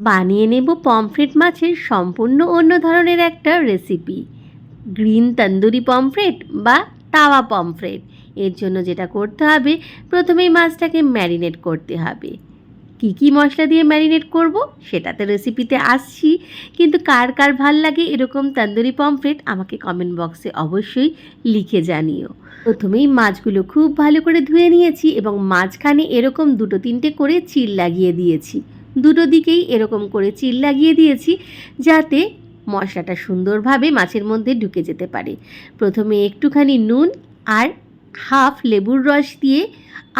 বানিয়ে নেব পমফ্রেট মাছের সম্পূর্ণ অন্য ধরনের একটা রেসিপি গ্রিন তন্দুরি পমফ্রেট বা তাওয়া পমফ্রেট এর জন্য যেটা করতে হবে, প্রথমেই মাছটাকে ম্যারিনেট করতে হবে। কী কী মশলা দিয়ে ম্যারিনেট করব, সেটাতে রেসিপিতে আসছি। কিন্তু কার কার ভালো লাগে এরকম তন্দুরি পমফ্রেট আমাকে কমেন্ট বক্সে অবশ্যই লিখে জানিও। প্রথমেই মাছগুলো খুব ভালো করে ধুয়ে নিয়েছি এবং মাঝখানে এরকম দুটো তিনটে করে চিল লাগিয়ে দিয়েছি। দুটো দিকেই এরকম করে চিল লাগিয়ে দিয়েছি যাতে মশলাটা সুন্দরভাবে মাছের মধ্যে ঢুকে যেতে পারে। প্রথমে একটুখানি নুন আর হাফ লেবুর রস দিয়ে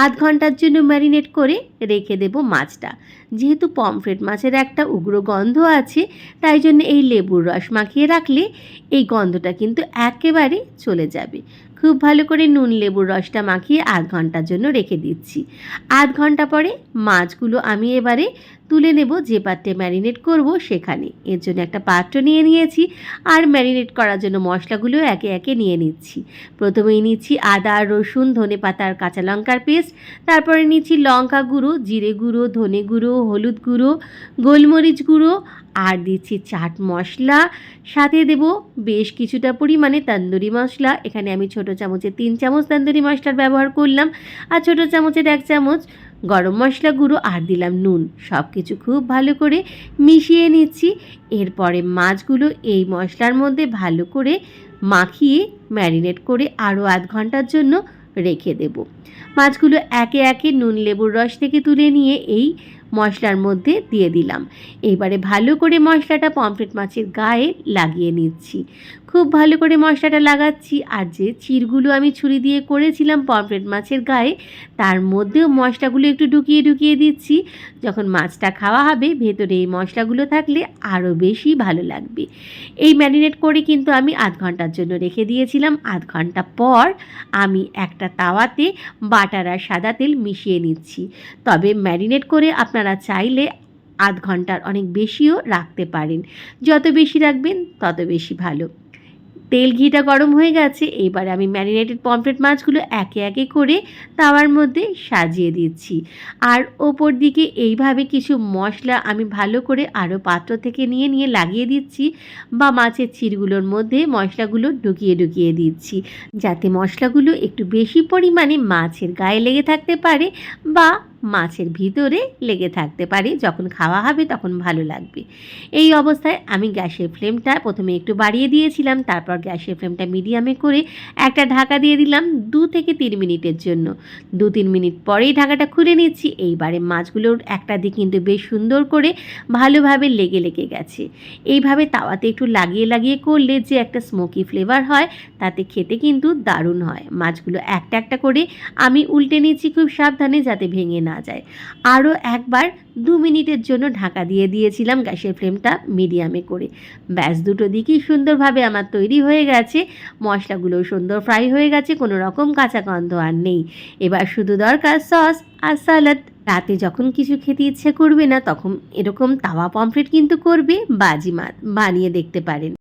আধ ঘণ্টার জন্য ম্যারিনেট করে রেখে দেব মাছটা। যেহেতু পমফ্রেট মাছের একটা উগ্র গন্ধ আছে, তাই জন্য এই লেবুর রস মাখিয়ে রাখলে এই গন্ধটা কিন্তু একেবারে চলে যাবে। খুব ভালো করে নুন লেবুর রসটা মাখিয়ে আধ ঘণ্টার জন্য রেখে দিচ্ছি। আধ ঘণ্টা পরে মাছগুলো আমি এবারে তুলে নেব যে পাত্রে ম্যারিনেট করব সেখানে। এর জন্য একটা পাত্র নিয়ে নিয়েছি আর ম্যারিনেট করার জন্য মশলাগুলো একে একে নিয়ে নিচ্ছি। প্রথমেই নিচ্ছি আদা, রসুন, ধনে পাতার কাঁচা লঙ্কার পেস্ট। তারপরে নিচ্ছি লঙ্কা গুঁড়ো, জিরে গুঁড়ো, ধনে গুঁড়ো, হলুদ গুঁড়ো, গোলমরিচ গুঁড়ো আর দিচ্ছি চাট মশলা। সাথে দেব বেশ কিছুটা পরিমাণে তন্দুরি মশলা। এখানে আমি ছোট চামচে তিন চামচ তন্দুরি মশলার ব্যবহার করলাম। আর ছোট চামচের এক চামচ গরম মশলা গুঁড়ো আর দিলাম নুন। সব কিছু খুব ভালো করে মিশিয়ে নিচ্ছি। এরপরে মাছগুলো এই মশলার মধ্যে ভালো করে মাখিয়ে ম্যারিনেট করে আরও আধ ঘণ্টার জন্য রেখে দেব। মাছগুলো একে একে নুন, লেবুর রস থেকে তুলে নিয়ে এই মশলার মধ্যে দিয়ে দিলাম। এবারে ভালো করে মশলাটা পমফ্রেট মাছের গায়ে লাগিয়ে নিচ্ছি। খুব ভালো করে মশলাটা লাগাচ্ছি আর যে চিরগুলো আমি ছুরি দিয়ে করেছিলাম পমফ্রেট মাছের গায়ে, তার মধ্যেও মশলাগুলো একটু ঢুকিয়ে ঢুকিয়ে দিচ্ছি। যখন মাছটা খাওয়া হবে, ভেতরে এই মশলাগুলো থাকলে আরও বেশি ভালো লাগবে। এই ম্যারিনেট করে কিন্তু আমি আধ ঘণ্টার জন্য রেখে দিয়েছিলাম। আধ ঘণ্টা পর আমি একটা তাওয়াতে বাটার আর সাদা তেল মিশিয়ে নিচ্ছি। তবে ম্যারিনেট করে আপনারা চাইলে আধ ঘণ্টার অনেক বেশিও রাখতে পারেন। যত বেশি রাখবেন, তত বেশি ভালো। তেল ঘিটা গরম হয়ে গেছে, এবার আমি ম্যারিনেটেড পমফ্রেট মাছগুলো একে একে করে তাওয়ার মধ্যে সাজিয়ে দিচ্ছি। আর ওপর দিকে এইভাবে কিছু মশলা আমি ভালো করে আরও পাত্র থেকে নিয়ে নিয়ে লাগিয়ে দিচ্ছি বা মাছের চিরগুলোর মধ্যে মশলাগুলো ঢুকিয়ে ঢুকিয়ে দিচ্ছি। যাতে মশলাগুলো একটু বেশি পরিমাণে মাছের গায়ে লেগে থাকতে পারে বা মাছের ভিতরে লেগে থাকতে পারে। যখন খাওয়া হবে তখন ভালো লাগবে। এই অবস্থায় আমি গ্যাসের ফ্লেমটা প্রথমে একটু বাড়িয়ে দিয়েছিলাম, তারপর গ্যাসের ফ্লেমটা মিডিয়ামে করে একটা ঢাকা দিয়ে দিলাম দু থেকে তিন মিনিটের জন্য। দু তিন মিনিট পরেই ঢাকাটা খুলে নিচ্ছি। এইবারে মাছগুলোর একটা দিক কিন্তু বেশ সুন্দর করে ভালোভাবে লেগে লেগে গেছে। এইভাবে তাওয়াতে একটু লাগিয়ে লাগিয়ে করলে যে একটা স্মোকি ফ্লেভার হয়, তাতে খেতে কিন্তু দারুণ হয়। মাছগুলো একটা একটা করে আমি উল্টে নিচ্ছি খুব সাবধানে যাতে ভেঙে না যায়। আরও একবার দু মিনিটের জন্য ঢাকা দিয়ে দিয়েছিলাম গ্যাসের ফ্লেমটা মিডিয়ামে করে। ব্যাস, দুটো দিকই সুন্দরভাবে আমার তৈরি হয়ে গেছে। মশলাগুলো সুন্দর ফ্রাই হয়ে গেছে, কোনো রকম কাঁচা গন্ধ আর নেই। এবার শুধু দরকার সস আর স্যালাড রাতে যখন কিছু খেতে ইচ্ছে করবে না, তখন এরকম তাওয়া পমফ্রেট কিন্তু করবে বাজিমাত। বানিয়ে দেখতে পারেন।